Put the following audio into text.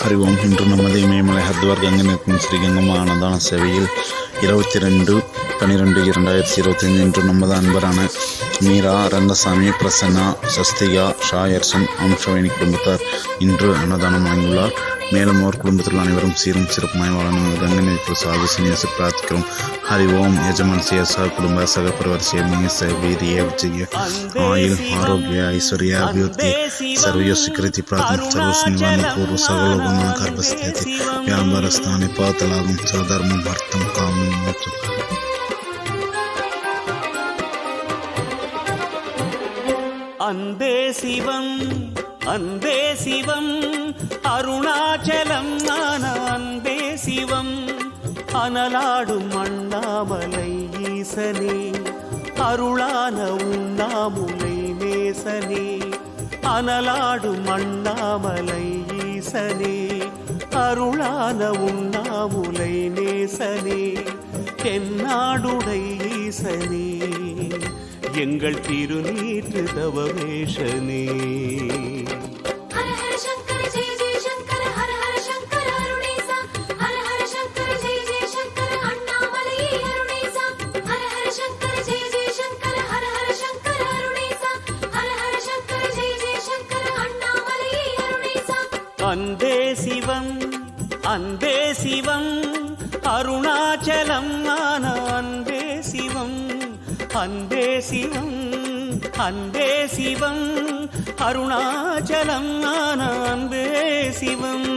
ഹരി ഓം ഹിന്ദു നമ്മതേ മേ മലഹദ്വർഗങ്ങനെ കുംശ്രീ ഗംഗമാണതാണ് സെവയിൽ இருபத்தி ரெண்டு பன்னிரெண்டு இரண்டாயிரத்தி இருபத்தைந்து என்று நமது அன்பரான மீரா ரங்கசாமி பிரசன்னா சஸ்திகா ஷாயர்சன் அம்சவேணி குடும்பத்தார் இன்று அன்னதானம் வழங்கியுள்ளார் மேலும் அவர் குடும்பத்தில் அனைவரும் சீரும் சிறப்புமாய் வாழணும் கங்கநீத்தில் சாகு சினியசு பிரார்த்திக்கிறோம். ஹரி ஓம் எஜமான் சியசா குடும்ப சகப்பரிவர் சேமிய வீரிய விஜய ஆயுள் ஆரோக்கிய ஐஸ்வர்ய அபிவிருத்தி சர்வய சுக்கிருதி பிரார்த்தனை சர்வ பூர்வ சகலோகமான கர்ப்பஸ்தி வியாபாரஸ்தானி பாத்தலாகும் சாதாரணம் அர்த்தம் காமம் அன்பே சிவம் அன்பே சிவம் அருணாச்சலம் ஞான அன்பே சிவம். அனலாடும் அண்ணாமலை ஈசனே அருளான உண்ணாமுலை நேசனே. அனலாடும் அண்ணாமலை ஈசனே அருளான உண்ணாவுலை நேசனே தென்னாடுடை ஈசனே எங்கள் திருநீற்று தவமேஷனே. அன்பே சிவம் அன்பே சிவம் அருணாச்சலம் ஞான அன்பே சிவம் அன்பே சிவம் அன்பே சிவம் அருணாச்சலம் ஞான அன்பே சிவம்.